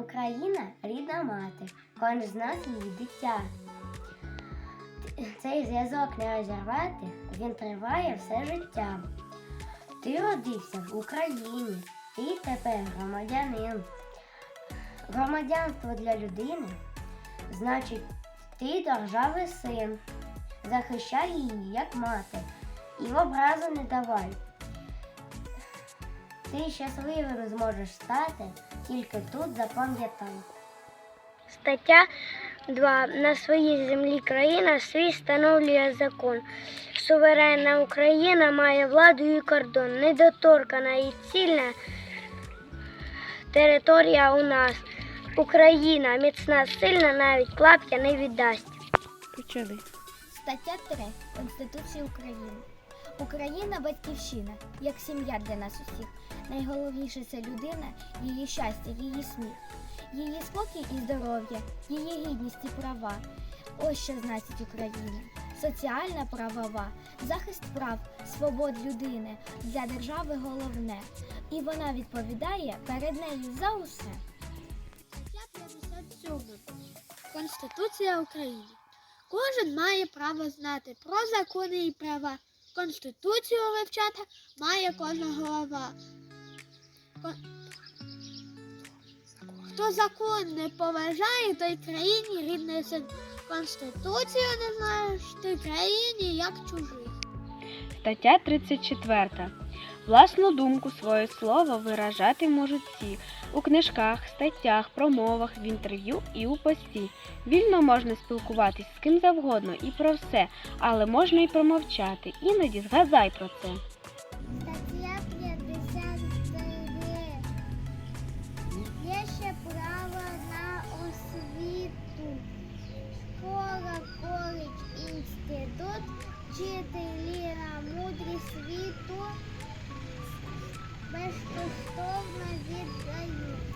Україна рідна мати, кожен з нас її дитя. Цей зв'язок не розірвати, він триває все життя. Ти родився в Україні, ти тепер громадянин. Громадянство для людини значить, ти держави син. Захищай її, як мати, і в образу не давай. Ти щасливим зможеш стати, тільки тут запам'ятай. Стаття 2. На своїй землі країна свій встановлює закон. Суверенна Україна має владу і кордон. Недоторкана і цільна територія у нас. Україна міцна, сильна, навіть клаптя не віддасть. Почали. Стаття 3 Конституції України. Україна батьківщина, як сім'я для нас усіх. Найголовніше це людина, її щастя, її сміх, її спокій і здоров'я, її гідність і права. Ось що значить Україна. Соціальна правова, захист прав, свобод людини для держави головне. І вона відповідає перед нею за усе. Конституція України. Кожен має право знати про закони і права. Конституцію вивчати має кожна голова. Кон- Хто закон не поважає, той країні рідний син. Конституцію не знаєш, ти країні як чужий. Стаття 34. Власну думку, своє слово виражати можуть всі у книжках, статтях, промовах, в інтерв'ю і у пості. Вільно можна спілкуватись з ким завгодно і про все, але можна і промовчати. Іноді згадай про це. Стаття 59. Є ще право на освіту. Школа, коледж, інститут, вчителі мудрість світу безкоштовно віддають.